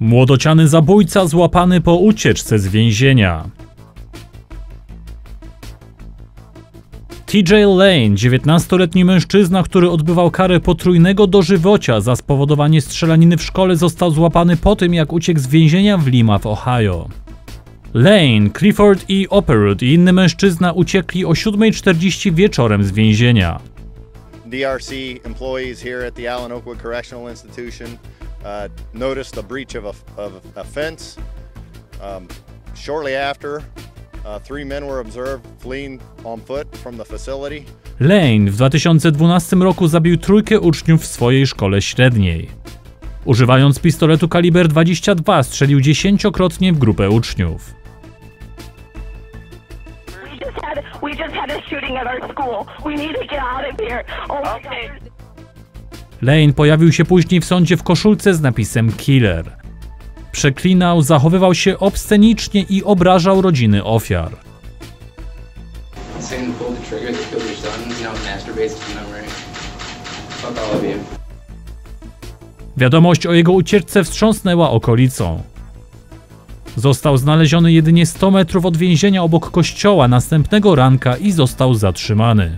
Młodociany zabójca złapany po ucieczce z więzienia. TJ Lane, 19-letni mężczyzna, który odbywał karę potrójnego dożywocia za spowodowanie strzelaniny w szkole, został złapany po tym, jak uciekł z więzienia w Lima w Ohio. Lane, Clifford i Operud i inny mężczyzna uciekli o 7.40 wieczorem z więzienia. DRC employees here at the Allen Oakwood Correctional Institution uh, noticed a breach of a, of a fence. Um, shortly after, uh, three men were observed fleeing on foot from the facility. Lane w 2012 roku zabił trójkę uczniów w swojej szkole średniej. Używając pistoletu kaliber 22 strzelił dziesięciokrotnie w grupę uczniów. We just had we just had a shooting at our school. We need to get out of here. Oh my God. Lane pojawił się później w sądzie w koszulce z napisem Killer. Przeklinał, zachowywał się obscenicznie i obrażał rodziny ofiar. Wiadomość o jego ucieczce wstrząsnęła okolicą. Został znaleziony jedynie 100 metrów od więzienia obok kościoła następnego ranka i został zatrzymany.